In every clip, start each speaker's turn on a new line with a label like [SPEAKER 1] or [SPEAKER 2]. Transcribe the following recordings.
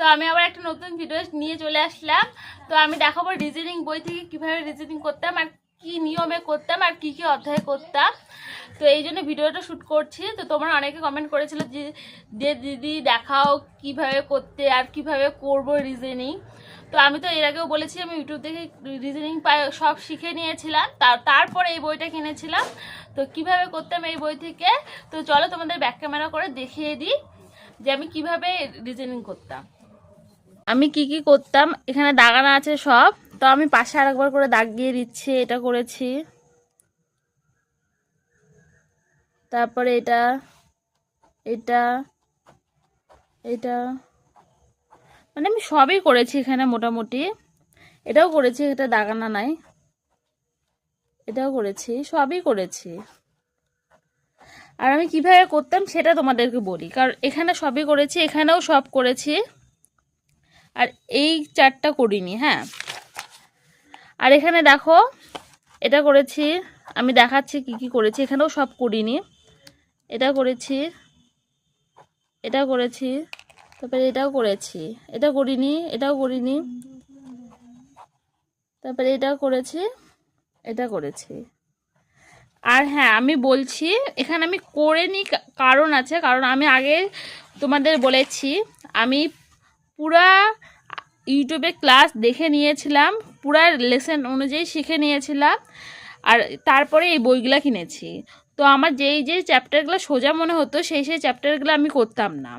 [SPEAKER 1] তো আমি আবার একটা নতুন ভিডিও নিয়ে চলে আসলাম। তো আমি দেখাবো রিজনিং বই থেকে কীভাবে রিজনিং করতাম আর কী নিয়মে করতাম আর কি কি অধ্যায় করতাম। তো এই জন্য ভিডিওটা শ্যুট করছি। তো তোমরা অনেকে কমেন্ট করেছিল যে দিদি দেখাও কীভাবে করতে আর কীভাবে করব রিজনিং তো আমি তো এর আগেও বলেছি, আমি ইউটিউব থেকে রিজনিং সব শিখে নিয়েছিলাম। তার তারপরে এই বইটা কিনেছিলাম। তো কীভাবে করতাম এই বই থেকে? তো চলো তোমাদের ব্যাক ক্যামেরা করে দেখিয়ে দিই যে আমি কীভাবে রিজনিং করতাম। আমি কি কি করতাম? এখানে দাগানো আছে সব। তো আমি পাশে আরেকবার করে দাগ দিয়ে দিচ্ছি, এটা করেছি। তারপরে এটা এটা এটা। মানে আমি সবই করেছি এখানে মোটামুটি। এটাও করেছি, এটা দাগানা নাই। এটাও করেছি, সবই করেছি। আর আমি কীভাবে করতাম সেটা তোমাদেরকে বলি। কারণ এখানে সবই করেছি, এখানেও সব করেছি। আর এই চারটা করিনি হ্যাঁ। আর এখানে দেখো, এটা করেছি, আমি দেখাচ্ছি কি কি করেছি, এখানেও সব করিনি। এটা করেছি এটা করেছি, তারপরে এটাও করেছি এটা করিনি, এটাও করিনি, তারপরে এটাও করেছি, এটা করেছি। আর হ্যাঁ আমি বলছি, এখানে আমি করে নি কারণ আছে, কারণ আমি আগে তোমাদের বলেছি, আমি পুরা ইউটিউবে ক্লাস দেখে নিয়েছিলাম, পুরা লেসন অনুযায়ী শিখে নিয়েছিলাম, আর তারপরে এই বইগুলো কিনেছি। তো আমার যেই যেই চ্যাপ্টারগুলো সোজা মনে হতো, সেই সেই চ্যাপ্টারগুলো আমি করতাম না।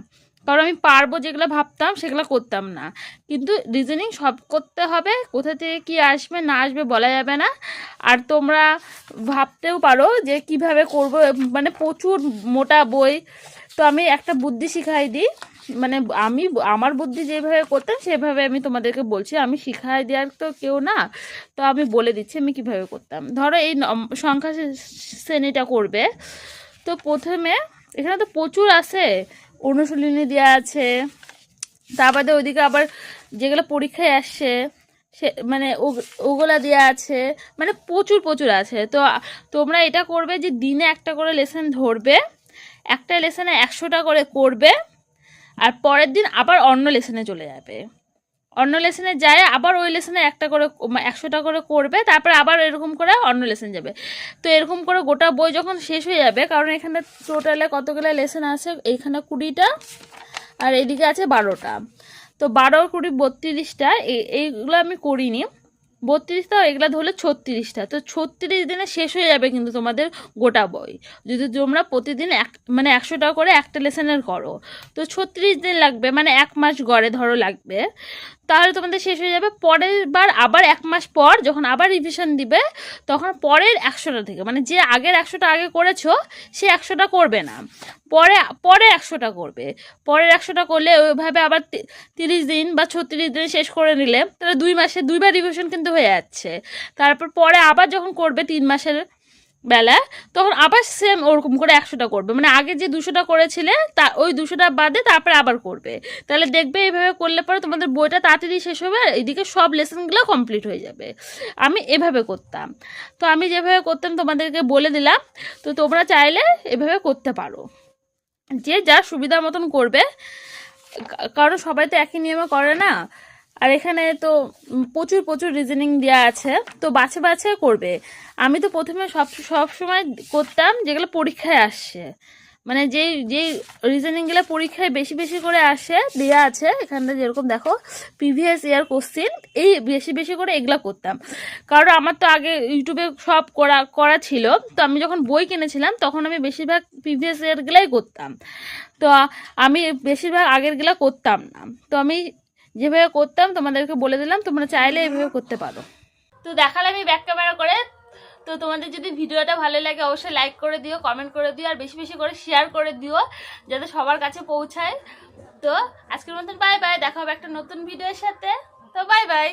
[SPEAKER 1] কারণ আমি পারব যেগুলো ভাবতাম, সেগুলো করতাম না। কিন্তু রিজনিং সব করতে হবে, কোথা থেকে কি আসবে, না আসবে বলা যাবে না। আর তোমরা ভাবতেও পারো যে কীভাবে করব মানে প্রচুর মোটা বই তো আমি একটা বুদ্ধি শিখাই দিই। মানে আমি আমার বুদ্ধি যেভাবে করতাম, সেভাবে আমি তোমাদেরকে বলছি। আমি শিখাই দেওয়ার তো কেউ না, তো আমি বলে দিচ্ছি আমি কীভাবে করতাম। ধরো এই সংখ্যা শ্রেণীটা করবে। তো প্রথমে এখানে তো প্রচুর আছে। অনুশীলনী দেওয়া আছে। তার বাদে ওইদিকে আবার যেগুলো পরীক্ষায় আসছে, সে মানে ওগুলা দেওয়া আছে। মানে প্রচুর প্রচুর আছে। তো তোমরা এটা করবে যে দিনে একটা করে লেসন ধরবে। একটা লেসনে একশোটা করে করবে, আর পরের দিন আবার অন্য লেসনে চলে যাবে। অন্য লেসনে যায়, আবার ওই লেসনে একটা করে, একশোটা করে করবে, তারপরে আবার এরকম করে অন্য লেসন যাবে। তো এরকম করে গোটা বই যখন শেষ হয়ে যাবে, কারণ এখানে টোটালে কতগুলো লেসন আছে, এইখানে কুড়িটা, আর এদিকে আছে বারোটা। তো বারো কুড়ি বত্রিশটা এই- এইগুলো আমি করিনি। বত্রিশটা এগুলো ধরলে ছত্রিশটা। তো ছত্রিশ দিনে শেষ হয়ে যাবে কিন্তু তোমাদের গোটা বই। যদি তোমরা প্রতিদিন এক মানে একশো টাকা করে একটা লেসনের করো, তো ছত্রিশ দিন লাগবে মানে এক মাস গড়ে ধরো লাগবে। তাহলে তোমাদের শেষ হয়ে যাবে। পরের বার আবার এক মাস পর যখন আবার রিভিশন দিবে, তখন পরের একশোটা থেকে মানে যে আগের একশোটা আগে করেছ, সে একশোটা করবে না। পরে পরে একশোটা করবে। পরের একশোটা করলে ওইভাবে আবার তিরিশ দিন বা ছত্রিশ দিন শেষ করে নিলে, তাহলে দুই মাসে দুইবার রিভিশন কিন্তু হয়ে যাচ্ছে। তারপর পরে আবার যখন করবে তিন মাসের বেলা, তখন আবার সেম ওরকম করে একশোটা করবে। মানে আগে যে দুশোটা করেছিলে, তা ওই দুশোটা বাদে তারপরে আবার করবে। তাহলে দেখবে এইভাবে করলে পরে তোমাদের বইটা তাড়াতাড়ি শেষ হবে আর এদিকে সব লেসনগুলো কমপ্লিট হয়ে যাবে। আমি এভাবে করতাম। তো আমি যেভাবে করতাম তোমাদেরকে বলে দিলাম। তো তোমরা চাইলে এভাবে করতে পারো। যে যার সুবিধা মতন করবে কারণ সবাই তো একই নিয়মে করে না। আর এখানে তো প্রচুর প্রচুর রিজনিং দেওয়া আছে। তো বাছে বাছে করবে। আমি তো প্রথমে সব সব সময় করতাম যেগুলো পরীক্ষায় আসছে মানে যেই যেই রিজনিংগুলো পরীক্ষায় বেশি বেশি করে আসে দেওয়া আছে, এখানে যেরকম দেখো প্রিভিয়াস ইয়ার কোশ্চিন এই বেশি বেশি করে এগুলো করতাম। কারণ আমার তো আগে ইউটিউবে সব করা করা ছিল। তো আমি যখন বই কিনেছিলাম, তখন আমি বেশিরভাগ প্রিভিয়াস ইয়ারগুলাই করতাম। তো আমি বেশিরভাগ আগেরগুলো করতাম না। তো আমি যেভাবে করতাম, তোমাদেরকে বলে দিলাম, তোমরা চাইলে এভাবে করতে পারো। তো দেখালাম এই ব্যাক ক্যামেরা করে। তো তোমাদের যদি ভিডিওটা ভালো লাগে, অবশ্যই লাইক করে দিও কমেন্ট করে দিও, আর বেশি বেশি করে শেয়ার করে দিও, যাতে সবার কাছে পৌঁছায়। তো আজকের মতন বাই বাই দেখা হবে একটা নতুন ভিডিওর সাথে। তো বাই বাই